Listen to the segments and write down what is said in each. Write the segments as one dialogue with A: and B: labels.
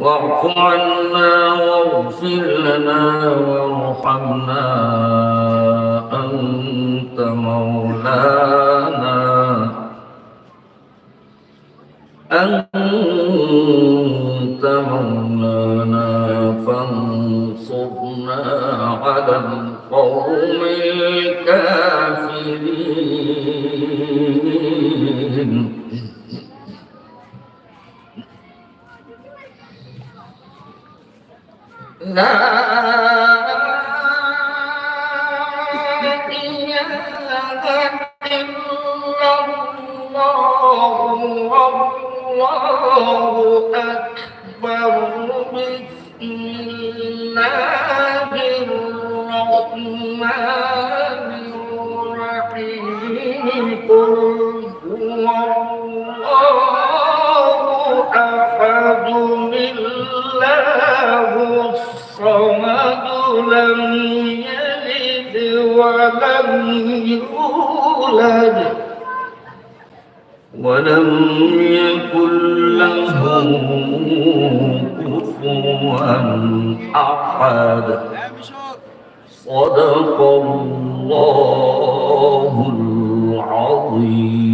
A: واعف عنا واغفر لنا وارحمنا أنت مولانا. أنت مولانا فانصرنا على القوم الصمد لم يلد ولم يولد أولاد. ولم يكن له كفوا أحد. صدق الله العظيم.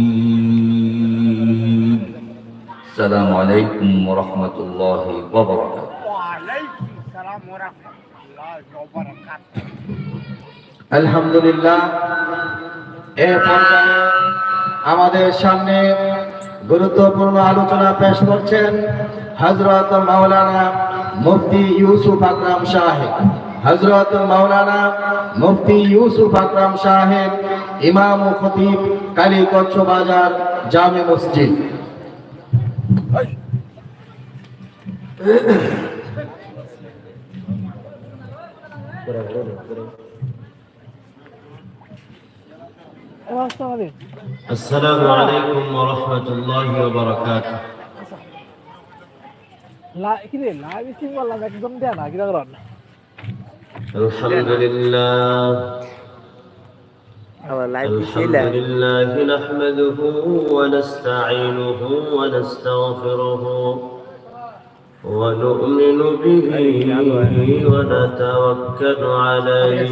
A: السلام عليكم ورحمة الله وبركاته.
B: وعليكم السلام ورحمة الله وبركاته. الحمد
C: لله. এ পর্যায়ে আমাদের সামনে গুরুত্বপূর্ণ আলোচনা পেশ করছেন হজরত মাওলানা মুফতি ইউসুফ আকরাম সাহেব হজরত মাওলানা মুফতি ইউসুফ আকরাম সাহেব ইমাম ও খতিব কালী কচ্ছ বাজার জামে মসজিদ।
D: السلام عليكم ورحمة الله وبركاته.
B: لا كده لا بيسي والله مكدوم دينا كده غران
D: الحمد لله الحمد لله نحمده ونستعينه ونستغفره ونؤمن به ونتوكل عليه.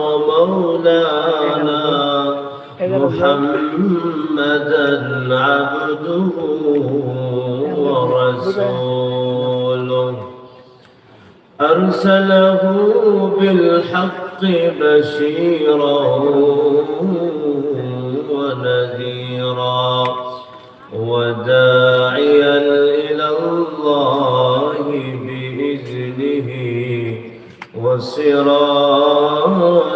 D: ومولانا محمدا عبده ورسوله. أرسله بالحق بشيرا ونذيرا وداعيا إلى الله بإذنه وسراجا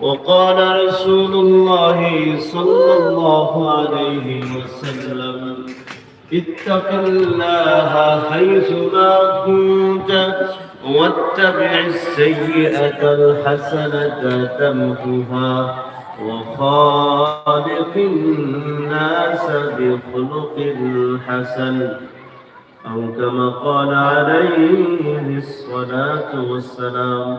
D: وقال رسول الله صلى الله عليه وسلم اتق الله حيثما كنت واتبع السيئة الحسنة تمحها وخالق الناس بخلق حسن. أو كما قال عليه الصلاة والسلام.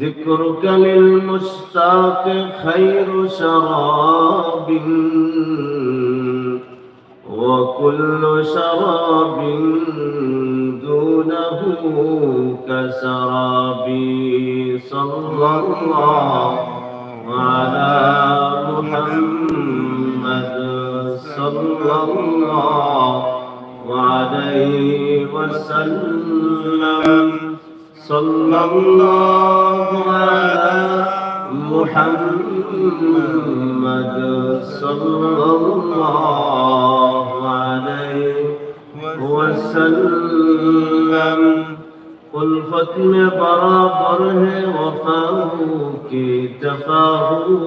D: ذكرك للمشتاق خير شراب. وكل شراب دونه كسرابي صلى الله على محمد. صلى الله عليه وسلم. صلى الله على محمد صلى الله عليه وسلم उल्फत में बराबर है वफाओं की तफाहू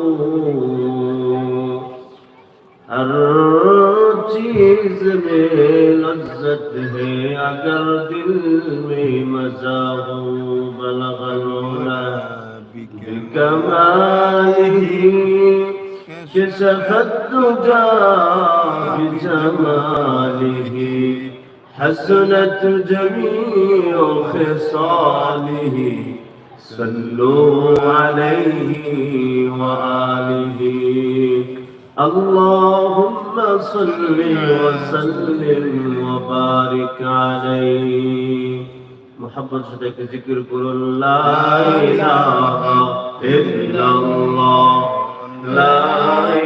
D: हर چیز میں لذت ہے اگر دل میں مزہ ہو بلغ الولا بکمالی جا تجا ہی حسنت جمیع خصال ہی صلو علیہ وآلہ وسلم اللهم صل وسلم وبارك عليه محبت شدك ذكر قول لا إله إلا الله لا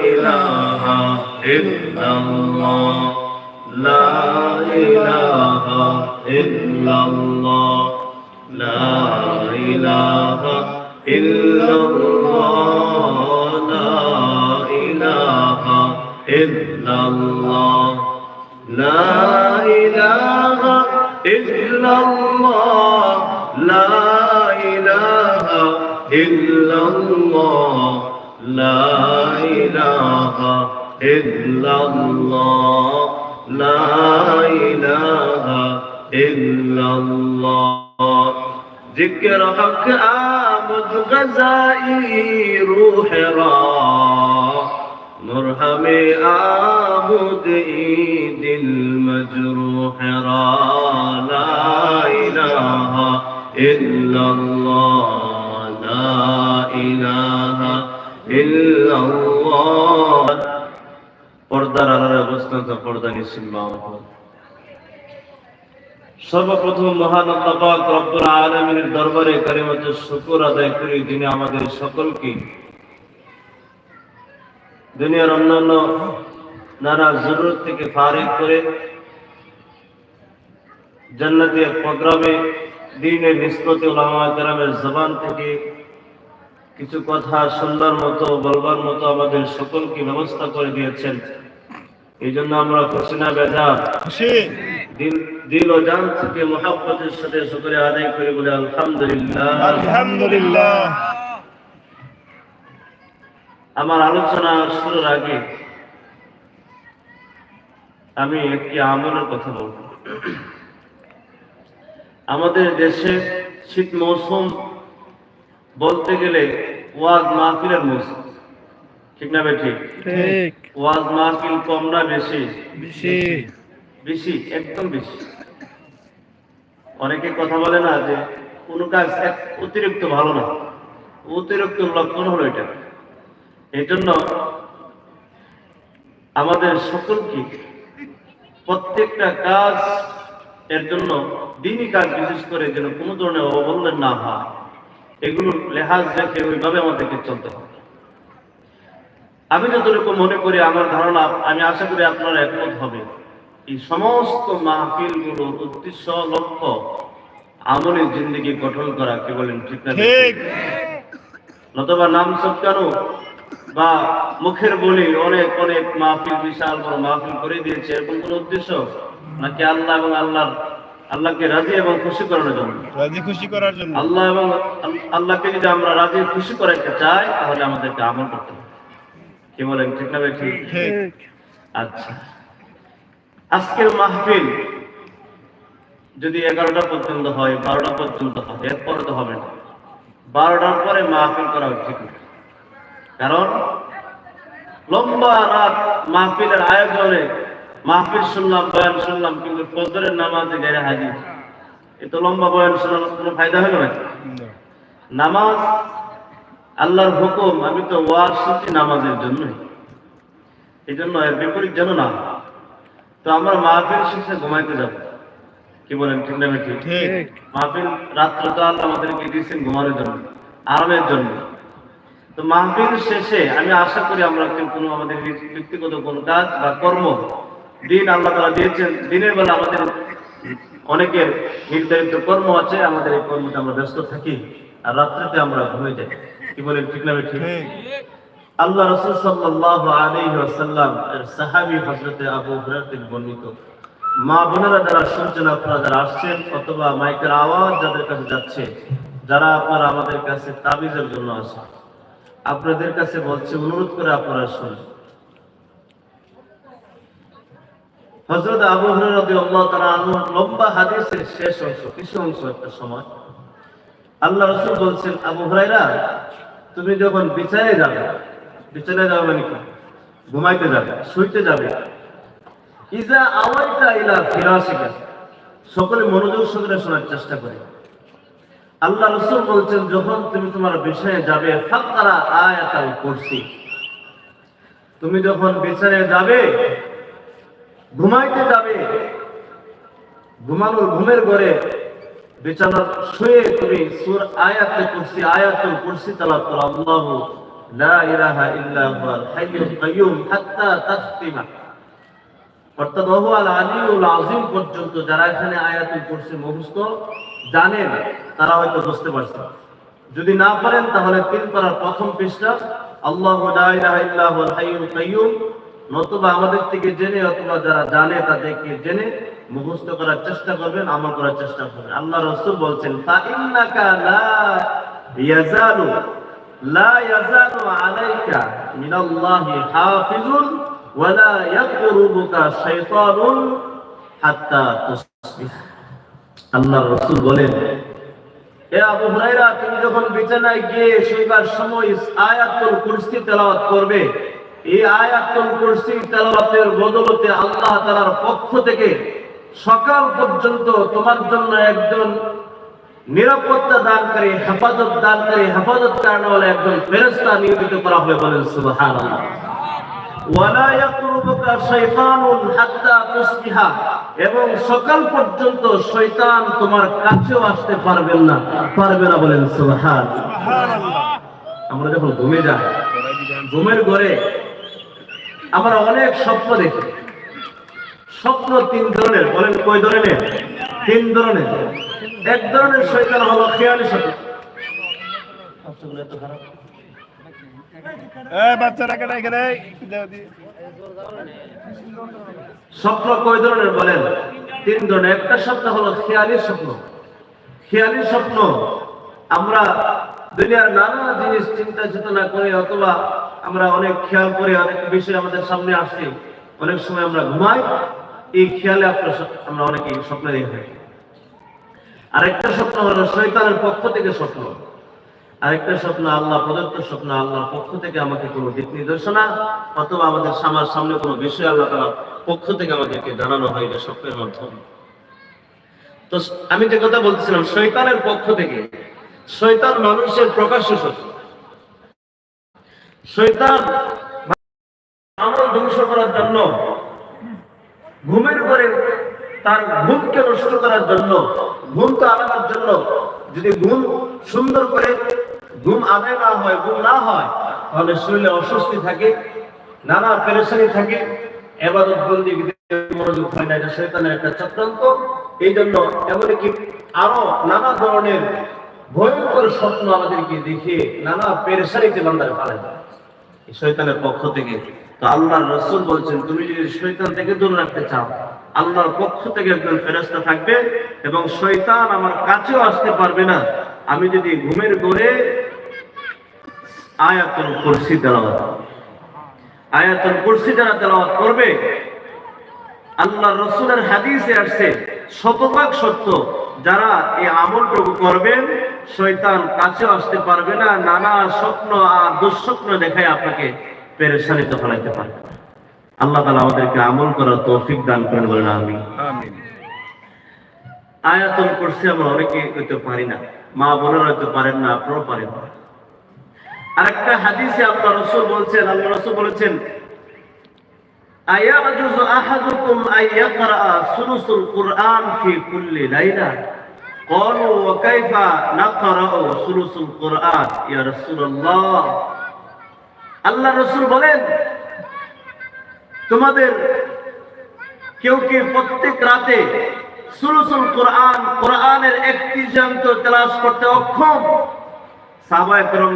D: إله إلا الله لا إله إلا الله لا إله إلا الله إلا الله. لا إله إلا الله. لا إله إلا الله. لا إله إلا الله. لا إله إلا الله. ذكر حق آمد غزائي روح راح مرحم آمد عيد المجروح را لا إله إلا الله لا إله إلا الله পর্দার আড়ার অবস্থান তো পর্দা নিশ্চিন সর্বপ্রথম মহান আল্লাহ পাক রব্বুল আলামিনের দরবারে কারিমাতে শুকর আদায় করি যিনি আমাদের সকলকে দুনিয়ার অন্যান্য নানা জরুরত থেকে ফারিক করে জান্নাতি এক প্রোগ্রামে দিনের নিষ্পতি ওলামাকেরামের জবান থেকে কিছু কথা শুনবার মতো বলবার মতো আমাদের সকলকে ব্যবস্থা করে দিয়েছেন। এই জন্য আমরা খুশি না বেজা দিল ও জান থেকে মহাব্বতের সাথে শুক্রিয়া আদায় করে বলে আলহামদুলিল্লাহ।
B: আলহামদুলিল্লাহ।
D: আমার আলোচনা শুরুর আগে আমি একটি আমলের কথা বলব। আমাদের দেশে শীত মৌসুম বলতে গেলে ওয়াজ মাহফিলের মুস ঠিক না ঠিক। ওয়াজ মাহফিল কম না বেশি?
B: বেশি।
D: বেশি একদম বেশি। অনেকে কথা বলে না যে কোনো কাজ অতিরিক্ত ভালো না। অতিরিক্ত লক্ষণ হলো এটা। এই জন্য আমাদের সকলকে প্রত্যেকটা কাজ এর জন্য দিনই কাজ বিশেষ করে যেন কোনো ধরনের অবলম্বন না হয়। এগুলো লেহাজ রেখে ওইভাবে আমাদেরকে চলতে হবে। আমি যতটুকু মনে করি আমার ধারণা আমি আশা করি আপনারা একমত হবে। এই সমস্ত মাহফিলগুলোর উদ্দেশ্য লক্ষ্য আমলে জিন্দগি গঠন করা কি বলেন ঠিক না? নতবা নাম সৎকানো বা মুখের বলি অনেক অনেক মাহফিল বিশাল বড় মাহফিল করে দিয়েছে এরকম কোন উদ্দেশ্য? নাকি আল্লাহ এবং আল্লাহ আল্লাহকে রাজি এবং খুশি করানোর জন্য?
B: রাজি খুশি করার জন্য।
D: আল্লাহ এবং আল্লাহকে যদি আমরা রাজি খুশি করাইতে চাই তাহলে আমাদেরকে আমল করতে হবে। কি বলেন ঠিক না ঠিক?
B: ঠিক।
D: আচ্ছা। আজকের মাহফিল যদি এগারোটা পর্যন্ত হয় বারোটা পর্যন্ত হয় এরপরে তো হবে না। বারোটার পরে মাহফিল করা উচিত না। কারণ লম্বা রাত মাহফিলের আয়োজনে মাহফিল শুনলাম বয়ান শুনলাম কিন্তু ফজরের নামাজে গেলে হাজির। এত লম্বা বয়ান শোনার কোনো ফায়দা হলো না? নামাজ আল্লাহর হুকুম আমি তো ওয়াজ শুনছি নামাজের জন্য এই জন্য এর বিপরীত যেন না তো আমরা মাহফিল শেষে ঘুমাইতে যাব। কি বলেন ঠিক না ঠিক। মাহফিল রাত্র তো আল্লাহ আমাদেরকে দিয়েছেন ঘুমানোর জন্য আরামের জন্য। তো মাহফিল শেষে আমি আশা করি আমরা কোনো আমাদের ব্যক্তিগত কোনো কাজ বা কর্ম দিন আল্লাহ তারা দিয়েছেন দিনের বেলা আমাদের অনেকের নির্ধারিত কর্ম আছে আমাদের এই কর্মটা আমরা ব্যস্ত থাকি আর রাত্রিতে আমরা ঘুমিয়ে যাই। কি বলেন ঠিক না ঠিক
B: ঠিক
D: আল্লাহ রাসূল সাল্লাল্লাহু আলাইহি ওয়াসাল্লাম এর সাহাবী হযরতে আবু হুরায়রা বর্ণিত মা বোনেরা যারা শুনছেন আপনারা যারা আসছেন অথবা মাইকের আওয়াজ যাদের কাছে যাচ্ছে যারা আপনারা আমাদের কাছে তাবিজের জন্য আসেন আপনাদের কাছে বলছে, অনুরোধ করে আপনারা শুনুন। হযরত আবু লম্বা হাদিসের শেষ অংশ কিছু অংশ একটা সময়। আল্লাহ রসুল বলছেন, আবু হুরায়রা, তুমি যখন বিছানায় যাবে বিছানায় যাবে মানে কি? ঘুমাইতে যাবে, শুইতে যাবে। ইজা আওয়াইতা ইলা ফিরাসিকা সকলে মনোযোগ সহকারে শোনার চেষ্টা করে। আল্লাহ রসুল বলছেন, যখন তুমি তোমার বিছানায় যাবে ফাক্কারা আয়াতাল কুরসি। তুমি যখন বিছানায় যাবে, ঘুমাইতে যাবে, ঘুমানোর ঘুমের ঘরে বিছানা শুয়ে তুমি সূরা আয়াতুল কুরসি আয়াতুল কুরসি তেলাওয়াত করো। আল্লাহু লা ইলাহা ইল্লা হুয়াল হাইয়ুল কাইয়্যুম হাত্তা তাখতিমা। অর্থাৎ আল আযীম পর্যন্ত যারা এখানে আয়াতুল কুরসি মুখস্থ জানেন তারা হয়তো বুঝতে যদি না পারেন, তাহলে তিন পারার প্রথম পৃষ্ঠা, আল্লাহু নতুবা আমাদের থেকে জেনে অথবা যারা জানে তাদেরকে জেনে মুখস্থ করার চেষ্টা করবেন, আমল করার চেষ্টা করবেন। আল্লাহ রসুল বলছেন লা ইয়াজালু আলাইকা মিনাল্লাহি হাফিজুন ওয়ালা ইয়াকরুবুকা শাইতানুন হাত্তা তুসবিহ। আল্লাহ রসুল বলেন আবু হুরায়রা, তুমি যখন বিছানায় গিয়ে সময় আয়াতুল কুরসি তেলাওয়াত করবে, এই আয়াতুল কুরসি তেলাওয়াতের বদলতে আল্লাহ তাআলার পক্ষ থেকে সকাল পর্যন্ত তোমার জন্য একজন নিরাপত্তা দানকারী, হেফাজত দানকারী, হেফাজত কারণওয়ালা একজন ফেরেশতা নিয়োজিত করা হবে বলেন সুবহানাল্লাহ। ওয়ালা ইয়াকরুবুকা শাইতানুন হাত্তা তুসবিহা। এবং সকাল পর্যন্ত শয়তান তোমার কাছেও আসতে পারবেন না। পারবে না বলেন সুবহান আমরা যখন ঘুমে যাই ঘুমের ঘরে আমরা অনেক স্বপ্ন দেখি। স্বপ্ন তিন ধরনের বলেন কয় ধরনের? তিন ধরনের। এক ধরনের শয়তান হলো খেয়ালি স্বপ্ন এত খারাপ
B: এ বাচ্চারা কেটে এখানে
D: স্বপ্ন কয় ধরনের বলেন? তিন ধরনের। একটা স্বপ্ন হলো খেয়ালি স্বপ্ন। খেয়ালি স্বপ্ন, আমরা দুনিয়ার নানা জিনিস চিন্তা চেতনা করে অথবা আমরা অনেক খেয়াল করে অনেক বিষয় আমাদের সামনে আসছে, অনেক সময় আমরা ঘুমাই, এই খেয়ালে আপনার আমরা অনেকে স্বপ্ন দেখে থাকি। আরেকটা স্বপ্ন হলো শয়তানের পক্ষ থেকে স্বপ্ন। আরেকটা স্বপ্ন আল্লাহ, প্রদত্ত স্বপ্ন আল্লাহর পক্ষ থেকে আমাকে কোনো দিক নির্দেশনা অথবা আমাদের আমার সামনে কোনো বিষয় আল্লাহ তাআলার পক্ষ থেকে আমাদেরকে জানানো হয় এটা স্বপ্নের মাধ্যমে। তো আমি যে কথা বলছিলাম শৈতানের পক্ষ থেকে শৈতান মানুষের প্রকাশ্য শত্রু। শৈতান আমল ধ্বংস করার জন্য, ঘুমের পরে তার ঘুমকে নষ্ট করার জন্য, ঘুমকে আনানোর জন্য যদি ঘুম সুন্দর করে ঘুম আদায় না হয়, ঘুম না হয়, তাহলে শরীরে অস্বস্তি থাকে, নানা পেরেশানি থাকে, এবাদত বন্দি মনোযোগ হয় না, এটা শৈতানের একটা চক্রান্ত। এই জন্য এমনকি আরও নানা ধরনের ভয়ঙ্কর স্বপ্ন আমাদেরকে দেখিয়ে নানা পেরেশানিতে বান্দার পালায় দেয় এই শয়তানের পক্ষ থেকে তো আল্লাহর রসুল বলছেন, তুমি যদি শৈতান থেকে দূর রাখতে চাও, আল্লাহর পক্ষ থেকে একজন ফেরস্তা থাকবে এবং শয়তান আমার কাছেও আসতে পারবে না। আমি যদি ঘুমের ঘরে আয়াতুল কুরসি তেলাওয়াত আয়াতুল কুরসি যারা তেলাওয়াত করবে আল্লাহ রসুলের হাদিসে আসছে শতভাগ সত্য। যারা এই আমলটুকু করবেন শয়তান কাছেও আসতে পারবে না নানা স্বপ্ন আর দুঃস্বপ্ন দেখায় আপনাকে পেরেশানিতে ফেলাইতে পারবে আল্লাহ তালা আমাদেরকে আমল করার তৌফিক দান করেন বলেন আমি আয়াতুল করছি আমরা অনেকে হইতে পারি না। মা বোনেরা হইতে পারেন না আপনারাও পারেন না আরেকটা হাদিসে আল্লাহ রসুল বলছেন আল্লাহ রসুল বলেছেন أيعجز أحدكم أن يقرأ ثلث القرآن في كل ليلة قالوا وكيف نقرأ ثلث القرآن يا رسول الله আল্লাহ রসুল বলেন তোমাদের কেউ কি প্রত্যেক রাতে সুলসুল কোরআন কোরআনের একটি জান্ত তেলাশ করতে অক্ষম। সাহাবায়ে কেরাম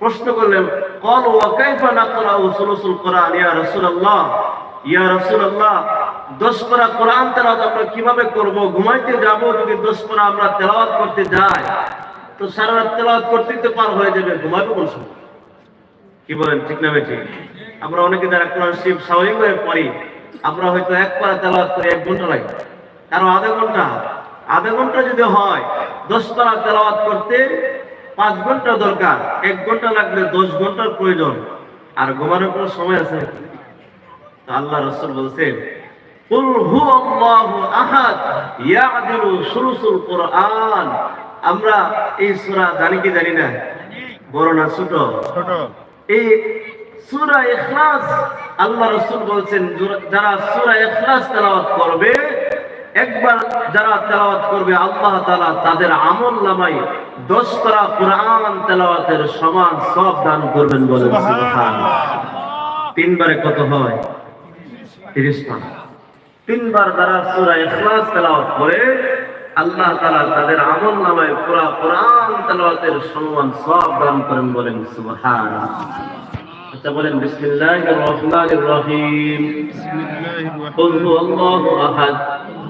D: প্রশ্ন করলেন, কল ওয়া কাইফা নাকরাউ সুলসুল কোরআন? ইয়া রাসূলুল্লাহ ইয়া রাসূলুল্লাহ, দশ পারা কোরআন তেলাওয়াত আমরা কীভাবে করব? ঘুমাইতে যাব, যদি দশ পারা আমরা তেলাওয়াত করতে যাই, তো সারা রাত তেলাওয়াত করতেই তো পার হয়ে যাবে ঘুমাবো কোন সময়? কি বলেন, ঠিক না ঠিক? আমরা অনেকে যারা কোরআন শিব স্বাভাবিক হয়ে পড়ি, আমরা হয়তো এক পারা তেলাওয়াত করে, এক ঘণ্টা লাগে। কারও আধা ঘণ্টা আধা ঘণ্টা যদি হয় দশতলা তেলাওয়াত করতে পাঁচ ঘণ্টা দরকার এক ঘণ্টা লাগলে দশ ঘণ্টার প্রয়োজন। আর ঘুমানোর কোনো সময় আছে? আল্লাহ রসুল আমরা এই সুরা জানি কি জানি না? বড় না ছোট? এই সুরা এখলাস আল্লাহ রসুল বলছেন যারা সুরা এখলাস তেলাওয়াত করবে একবার যারা তেলাওয়াত করবে আল্লাহ তালা তাদের আমল নামাই দোস্তরা কোরআন তেলাওয়াতের সমান সব দান করবেন বলে তিনবারে কত হয়? তিনবার যারা ইখলাস তেলাওয়াত করে আল্লাহ তাদের আমল নামায় পুরা কোরআন তেলাওয়াতের সমান সব দান করেন বলেন সুবহানাল্লাহ। আচ্ছা বলেন বিসমিল্লাহির রহমানির রহিম। বিসমিল্লাহির রহমানির রহিম আহাদ।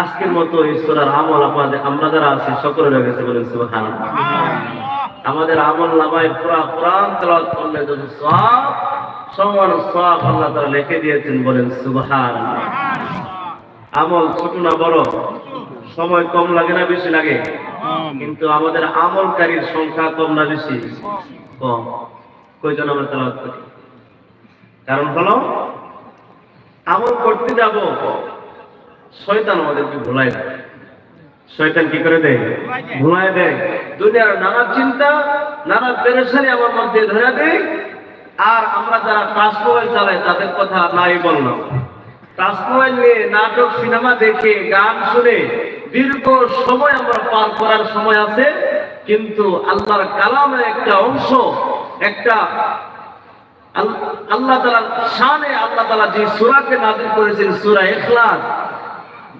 D: আজকের মতো ঈশ্বরের আমল আমাদের আমরা যারা আছি সকলের কাছে বলেন সুবহানাল্লাহ। আমাদের আমল নামায় পুরা কোরআন তেলাওয়াত করলে যদি সব সমান সব আল্লাহ তাআলা লিখে দিয়েছেন বলেন সুবহানাল্লাহ। আমল ছোট না বড়, সময় কম লাগে না, বেশি লাগে। কিন্তু আমাদের আমলকারীর সংখ্যা কম না, বেশি? কম। কয়জন আমরা তেলাওয়াত করি? কারণ হলো, আমল করতে যাব শয়তান আমাদেরকে ভুলাই দেয়। শয়তান কি করে দেয়? ভুলাই দেয়। দুনিয়ার নানা চিন্তা, নানা পেরেশানি আমার মধ্যে ধরে দেয়। আর আমরা যারা টাচ মোবাইল চালাই, তাদের কথা নাই বললাম। টাচ মোবাইল নিয়ে নাটক, সিনেমা দেখে, গান শুনে দীর্ঘ সময় আমরা পার করার সময় আছে। কিন্তু আল্লাহর কালামের একটা অংশ, একটা আল্লাহ তালা শানে আল্লাহ তালা যে সুরাকে নাজিল করেছেন, সুরা ইখলাস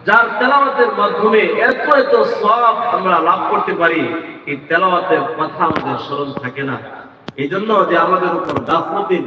D: যার তেলাওয়াতের মাধ্যমে এত এত সব আমরা লাভ করতে পারি, এই তেলাওয়াতের কথা আমাদের স্মরণ থাকে না। এই জন্য যে আমাদের উপর গাফলতির